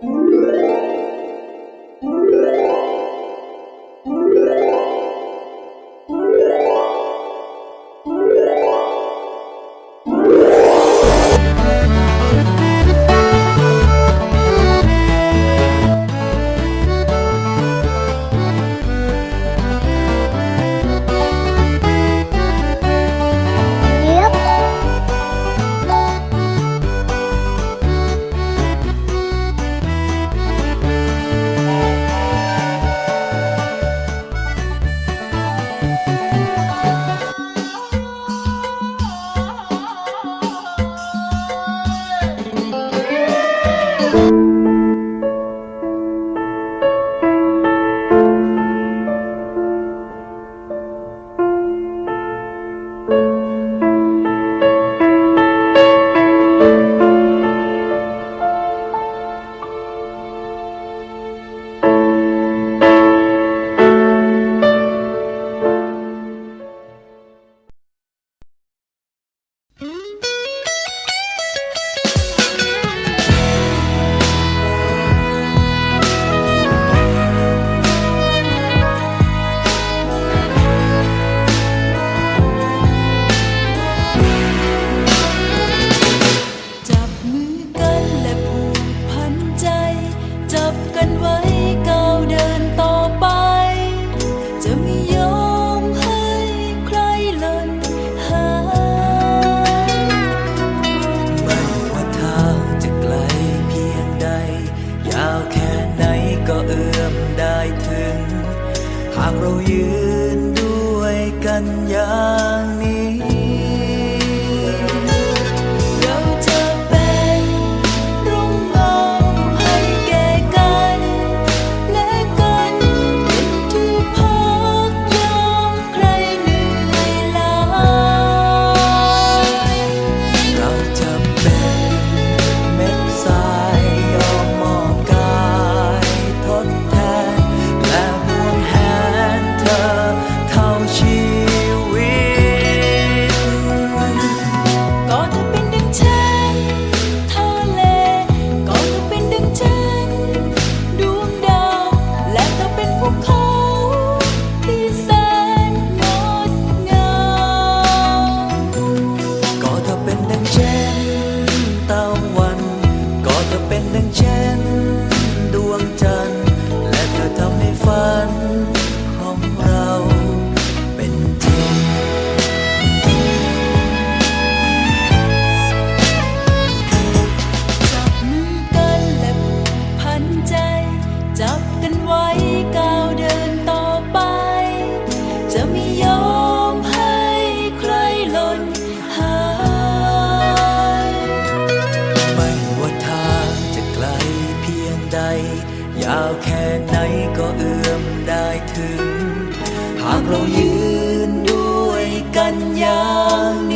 Thank you. ใด ยาวแค่ไหนก็เอื้อมได้ถึง หากเรายืนด้วยกันอย่างนี้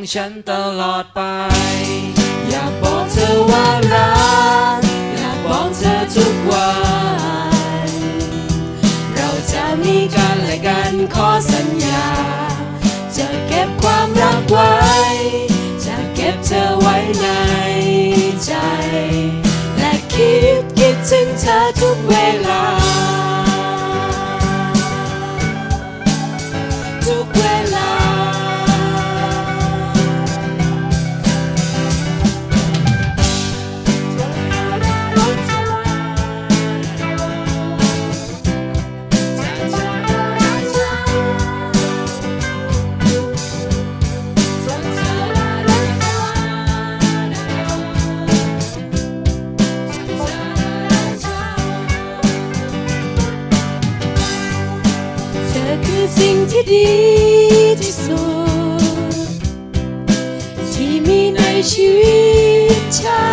ของฉันตลอดไป อยากบอกเธอว่ารัก อยากบอกเธอทุกวัน เราจะมีกันและกันขอสัญญา จะเก็บความรักไว้ จะเก็บเธอไว้ในใจ และคิดคิดถึงเธอทุกเวลา ที่สุดที่มีในชีวิตฉัน